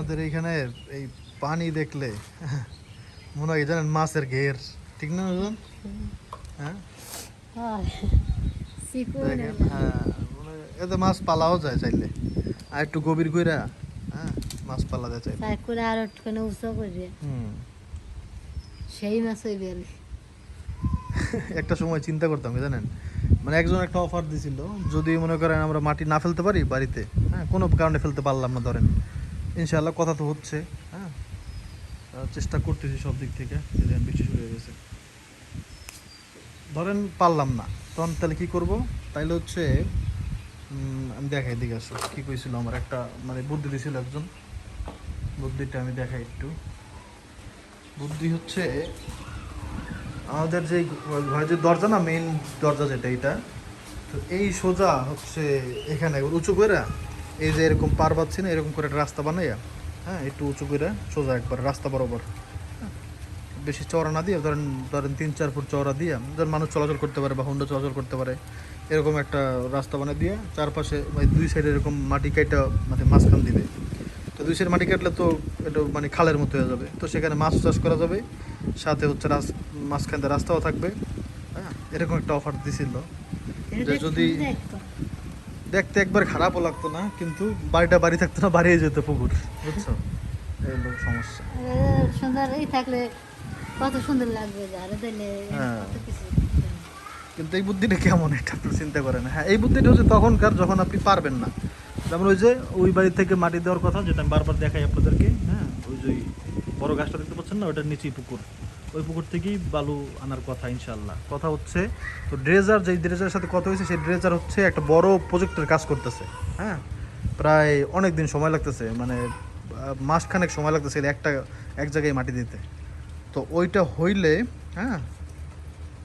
আমাদের এইখানে এই পানি দেখলে মনে হয় জানেন মাছের ঘের। ঠিক না বুঝলেন হ্যাঁ? হয় এতে মাছ পালাও যায় চাইলে। আর একটু গভীর কইরা হ্যাঁ মাছ পালা যায় চাইলে। করে আর একটুখানি উঁচু করে হুম। সেই মাছ হইবে একটা সময় চিন্তা করতাম জানেন মানে একজন একটা অফার দিছিল যদি মনে করেন আমরা মাটি না ফেলতে পারি বাড়িতে হ্যাঁ কোনো কারণে ফেলতে পারলাম না ধরেন। ইনশাআল্লাহ কথা তো হচ্ছে হ্যাঁ? চেষ্টা করতেছি সব দিক থেকে বৃষ্টি শুরু হয়ে গেছে। ধরেন পারলাম না, তখন তাহলে কি করব? তাইলে হচ্ছে আমি দেখাই দিকে আসো। কি কইছিল আমার একটা মানে বুদ্ধি দিয়েছিল একজন। বুদ্ধিটা আমি দেখাই একটু। বুদ্ধি হচ্ছে, আমাদের যে ঘরের যে দরজা না মেইন দরজা যেটা এটা তো এই সোজা হচ্ছে এখানে উঁচু করে এই যে এরকম পার পাচ্ছি না এরকম করে একটা রাস্তা বানাইয়া হ্যাঁ একটু উঁচু করে সোজা একবার রাস্তা বরাবর হ্যাঁ, বেশি চওড়া না দিয়ে ধরেন ধরেন তিন চার ফুট চওড়া দিয়ে ধরেন মানুষ চলাচল করতে পারে বা হুন্ডা চলাচল করতে পারে এরকম একটা রাস্তা বানিয়ে দিয়ে চারপাশে মানে দুই সাইডে এরকম মাটি কাটা মানে মাঝখান দিবে। তো দুই সাইড মাটি কাটলে তো এটা মানে খালের মতো হয়ে যাবে। তো সেখানে মাছ চাষ করা যাবে সাথে হচ্ছে মাঝখান দিয়ে রাস্তাও থাকবে হ্যাঁ এরকম একটা অফার দিছিল। যে যদি- দেখতে একবার খারাপও লাগতো না কিন্তু বাড়িটা বাড়ি থাকতো না বাড়িয়ে যেত পুকুর বুঝছ? এই হলো সমস্যা। সুন্দর এই থাকলে কত সুন্দর লাগবে দিলে হ্যাঁ। কত কিছু। কিন্তু এই বুদ্ধিটা কেমন এটা আপনি চিন্তা করেন হ্যাঁ এই বুদ্ধিটা হচ্ছে তখনকার যখন আপনি পারবেন না। যেমন ওই যে ওই বাড়ি থেকে মাটি দেওয়ার কথা যেটা আমি বারবার দেখাই আপনাদেরকে হ্যাঁ ওই যে বড় গাছটা দেখতে পাচ্ছেন না ওটার নিচেই পুকুর। ওই পুকুর থেকেই বালু আনার কথা ইনশাল্লাহ কথা হচ্ছে, তো ড্রেজার, যেই ড্রেজারের সাথে কথা হয়েছে, সেই ড্রেজার হচ্ছে একটা বড় প্রজেক্টের কাজ করতেছে হ্যাঁ? প্রায় অনেক দিন সময় লাগতেছে মানে মাসখানেক সময় লাগতেছে একটা, এক জায়গায় মাটি দিতে। তো ওইটা হইলে হ্যাঁ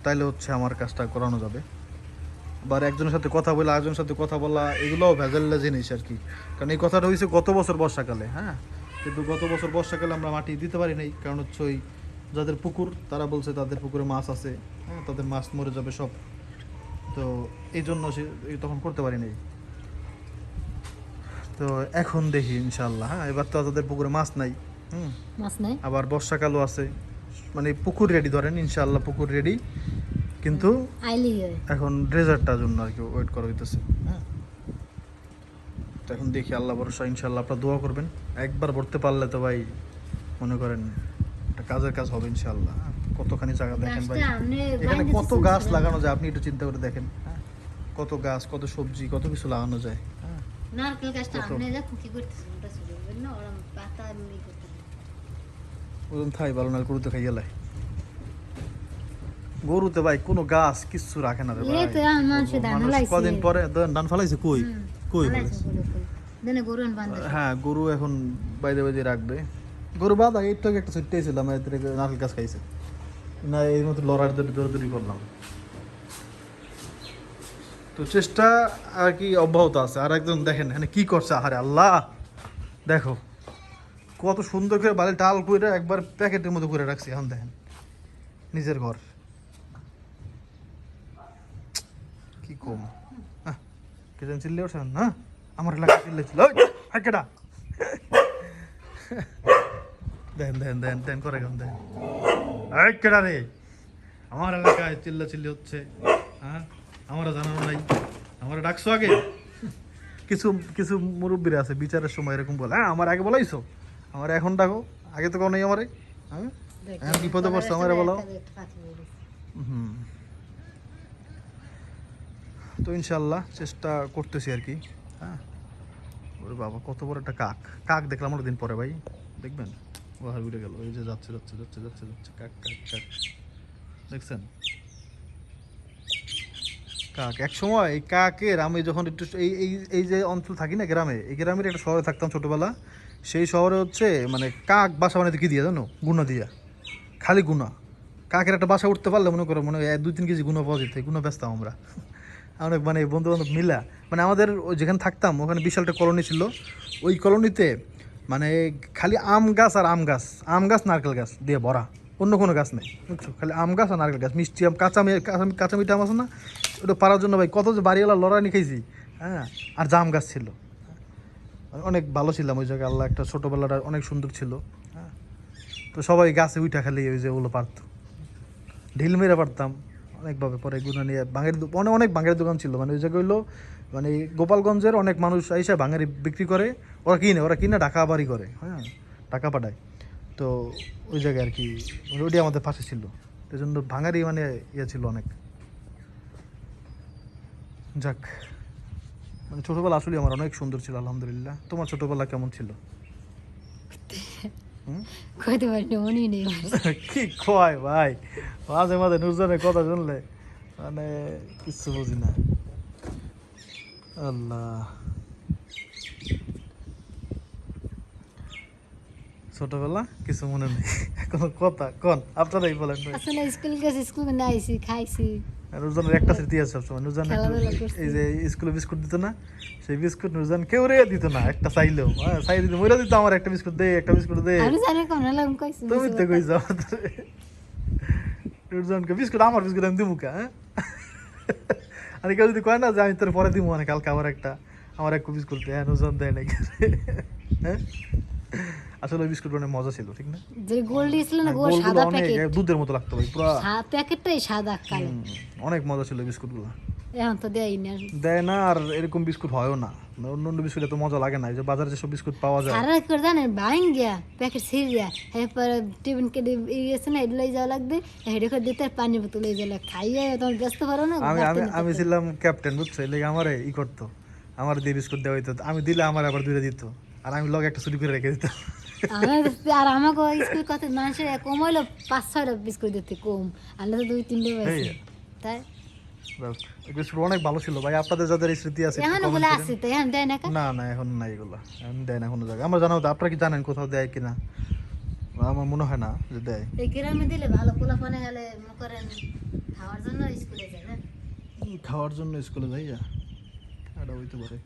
তাইলে হচ্ছে আমার কাজটা করানো যাবে। আবার একজনের সাথে কথা বলা একজনের সাথে কথা বলা, এগুলোও ভেজাল্লা জিনিস আর কি। কারণ এই কথাটা হয়েছে গত বছর বর্ষাকালে হ্যাঁ? কিন্তু গত বছর বর্ষাকালে আমরা মাটি দিতে পারি নাই, কারণ হচ্ছে ওই যাদের পুকুর তারা বলছে তাদের পুকুরে মাছ আছে হ্যাঁ তাদের মাছ মরে যাবে সব। তো এই জন্য সে তখন করতে পারি নাই তো এখন দেখি ইনশাল্লাহ হ্যাঁ এবার তো তাদের পুকুরে মাছ নাই হুম। মাছ নাই? আবার বর্ষাকালও আছে মানে পুকুর রেডি ধরেন ইনশাল্লাহ পুকুর রেডি কিন্তু এখন ড্রেজারটার জন্য আর কি ওয়েট করা হইতেছে হ্যাঁ। তো এখন দেখি আল্লাহ ভরসা ইনশাল্লাহ আপনারা দোয়া করবেন। একবার ভরতে পারলে তো ভাই মনে করেন একটা কাজের কাজ হবে ইনশাল্লাহ কতখানি জায়গা দেখেন ভাই? এখানে কত গাছ লাগানো যায়? আপনি একটু চিন্তা করে দেখেন হ্যাঁ? কত গাছ কত সবজি কত কিছু লাগানো যায় হ্যাঁ? নারকেল গাছটা আপনি দেখুন কি করতেছেন ওটা ছিল না ওরম পাতা এমনি করতেছেন। ওরকম থাই ভালো নাল খাইয়ে লাই। গরুতে ভাই কোনো গাছ কিচ্ছু রাখে না রে এই তো এখন ধান লাইছে। কদিন পরে ধান ফালাইছে কই? কই হ্যাঁ গরু এখন বাইদে বাইদে রাখবে। গরু বাদ আগে একটু একটা ছুটতে ছিলাম নারকেল গাছ খাইছে। না এই মতো লড়ার দৌড়ি করলাম। তো চেষ্টা আর কি অব্যাহত আছে আর একজন দেখেন এখানে কি করছে? আহারে আল্লাহ! দেখো কত সুন্দর করে বালি ডাল করে একবার প্যাকেটের মতো করে রাখছি এখন দেখেন নিজের ঘর। কি কম? আহ, কে যেন চিল্লে ওঠেন না? আমার এলাকা চিল্লে ছিল। কেটা দেন দেন দেন দেন করে কেমন দেন। এই কেডা রে? আমার এলাকায় চিল্লা চিল্লি হচ্ছে হ্যাঁ? আমারও জানানো নাই। আমার ডাকছো আগে? কিছু কিছু মুরব্বীরা আছে বিচারের সময় এরকম বলে হ্যাঁ আমার আগে বলাইছো। আমার এখন ডাকো। আগে তো কোনো আমারে হ্যাঁ? এখন বিপদে পড়ছো আমারে বলো। হুম। তো ইনশাল্লাহ চেষ্টা করতেছি আর কি হ্যাঁ? ওরে বাবা কত বড় একটা কাক। কাক দেখলাম দিন পরে ভাই দেখবেন? ও হার উঠে গেল। এই যে যাচ্ছে যাচ্ছে যাচ্ছে যাচ্ছে যাচ্ছে। কাক কাক কাক। দেখছেন? কাক, এক সময় এই কাকের আমি যখন একটু এই এই এই যে অঞ্চল থাকি না গ্রামে, এই গ্রামের একটা শহরে থাকতাম ছোটবেলা। সেই শহরে হচ্ছে মানে কাক বাসা বানাইতে কি দিয়ে জানো? গুণা দিয়া। খালি গুণা কাকের একটা বাসা উঠতে পারলে মনে করো, মনে হয় দুই, তিন কেজি গুণা পাওয়া যেত গুণা বেচতাম আমরা। অনেক মানে বন্ধু বান্ধব মিলা। মানে আমাদের ওই যেখানে থাকতাম, ওখানে বিশাল একটা কলোনি ছিল। ওই কলোনিতে মানে খালি আম গাছ আর আম গাছ আম গাছ, নারকেল গাছ দিয়ে ভরা। অন্য কোনো গাছ নেই, বুঝছ? খালি আম গাছ আর নারকেল গাছ, মিষ্টি আম, কাঁচা কাঁচা- কাঁচা মিঠা আম আছে না? ওটা পারার জন্য ভাই, কত যে বাড়িওয়ালা লড়াই নিয়ে খাইছি হ্যাঁ? আর জাম গাছ ছিল। অনেক ভালো ছিলাম ওই জায়গায়, আল্লাহ একটা ছোটোবেলাটা অনেক সুন্দর ছিল হ্যাঁ? তো সবাই গাছে উঠা খালি ওই যে ওগুলো পারতো। ঢিল মেরে পারতাম, অনেকভাবে পরে গুনা নিয়ে বাঙের অনেক অনেক দোকান ছিল মানে ওই জায়গায় হইল মানে গোপালগঞ্জের অনেক মানুষ আইসা ভাঙারি বিক্রি করে ওরা কিনে ওরা কিনে ঢাকা বাড়ি করে হ্যাঁ টাকা পাঠায়। তো ওই জায়গায় আর কি মানে ওইটাই আমাদের পাশে ছিল। এই জন্য ভাঙারি মানে ইয়ে ছিল অনেক। যাক মানে ছোটোবেলা আসলে আমার অনেক সুন্দর ছিল আলহামদুলিল্লাহ। তোমার ছোটোবেলা কেমন ছিল? হুম? কইতে পারি নেই কি কয় ভাই? মাঝে মাঝে নুরজনের কথা শুনলে মানে কিচ্ছু বুঝি না। আল্লাহ। ছোটবেলা কিছু মনে নেই। কোনো কথা কন? আপনারাই বলেন। আসলে স্কুল গেছি স্কুল করে আইছি খাইছি। নুরজনের একটা স্মৃতি আছে সবসময়। নুরজান। এই যে স্কুলে বিস্কুট দিত না সেই বিস্কুট নুরজান কেউ রে দিত না। একটা চাইলেও। হ্যাঁ চাই দিত মরে দিত আমার একটা বিস্কুট দে একটা বিস্কুট দে। তুমি তো কই যাও নুরজানকে বিস্কুট আমার বিস্কুট আমি দিবো কা হ্যাঁ? আর কেউ যদি কয় না যে আমি তোর পরে দিব মানে কালকে আমার একটা আমার এক বিস্কুট দেয় ওজন দেয় নাকি? হ্যাঁ? আসলে ওই বিস্কুট অনেক মজা ছিল ঠিক না? যে গোল্ড না গোল সাদা প্যাকেট দুধের মতো লাগতো ভাই পুরো প্যাকেটটাই সাদা কালো। অনেক মজা ছিল বিস্কুটগুলো। এখন তো দেয় না দেয় না আর এরকম বিস্কুট হয়ও না। অন্য অন্য বিস্কুট এত মজা লাগে না যে বাজারে যেসব বিস্কুট পাওয়া যায়। সারা করে জানেন গিয়া প্যাকেট এরপর টিফিন কেটে গেছে না যাওয়া লাগবে। হেডে করে দিতে পানি বোতল যাওয়া খাইয়ে তোমার ব্যস্ত পারো না আমি আমি আমি ছিলাম ক্যাপ্টেন বুঝছ? এই লেগে আমারে ই করতো। আমার দিয়ে বিস্কুট দেওয়া হইতো। আমি দিলে আমার আবার দুইটা দিত। আর আমি লগে একটা চুরি করে রেখে দিতাম। আর আমাকে স্কুল কত মানুষের কম হইল পাঁচ ছয়টা বিস্কুট দিতে কম। আনলে তো দুই তিনটে তাই? যাক, এই বিস্কুট অনেক ভালো ছিল। ভাই আপনাদের যাদের এই স্মৃতি আছে এখন comment বলে তো? এখন দেয় না না না এখন নাই এগুলো। এখন দেয় না কোনো জায়গায় আমার জানা হতো আপনারা কি জানেন কোথাও দেয় কিনা? আমার মনে হয় না যে দেয়। এই গ্রামে দিলে ভালো পোলা পানে গেলে মনে করেন খাওয়ার জন্য স্কুলে যায় না? খাওয়ার জন্য স্কুলে যাই যা। এটা হইতে পারে।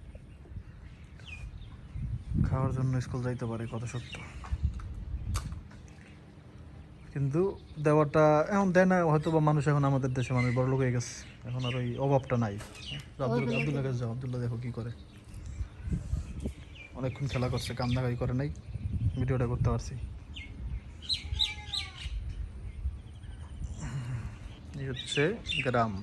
খাওয়ার জন্য স্কুল যাইতে পারে কত সত্য। কিন্তু দেওয়াটা এখন দেয় না হয়তো বা মানুষ এখন আমাদের দেশে মানুষ বড় লোক হয়ে গেছে। এখন আর ওই অভাবটা নাই। আবদুল্লাহ আব্দুল্লাহ কাছে যাও আব্দুল্লাহ দেখো কি করে। অনেকক্ষণ খেলা করছে কান্নাকাই করে নাই। ভিডিওটা করতে পারছি। এই হচ্ছে গ্রাম।